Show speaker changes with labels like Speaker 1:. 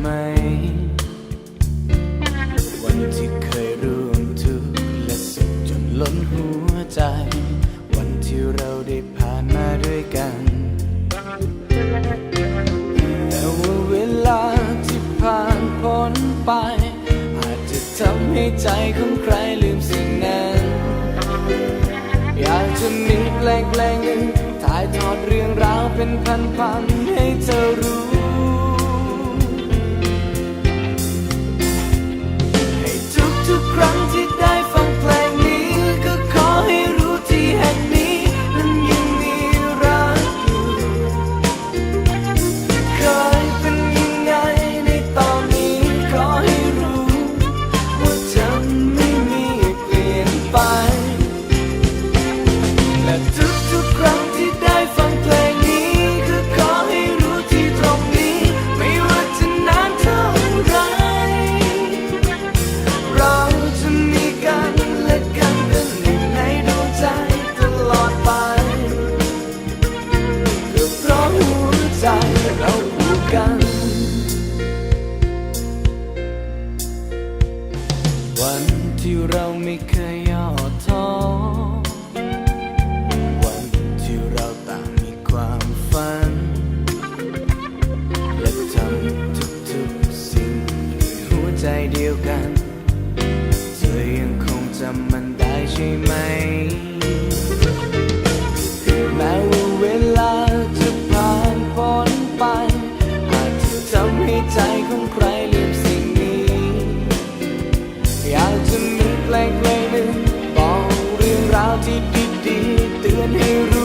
Speaker 1: ไหม วันที่เคยร่วมทุกและสุขจนล้นหัวใจ วันที่เราได้ผ่านมาด้วยกัน แต่ว่าเวลาที่ผ่านพ้นไป อาจจะทำให้ใจของใครลืมสิ่งนั้น อยากจะมีเพลงๆหนึ่งถ่ายทอดเรื่องราวเป็นพันๆให้เธอรู้ ที่เราไม่เคยย่อท้อวันที่เราต่างมีความฝัน และทำทุกๆสิ่งด้วยหัวใจเดียวกัน เธอยังคงจำมันได้ใช่ไหม you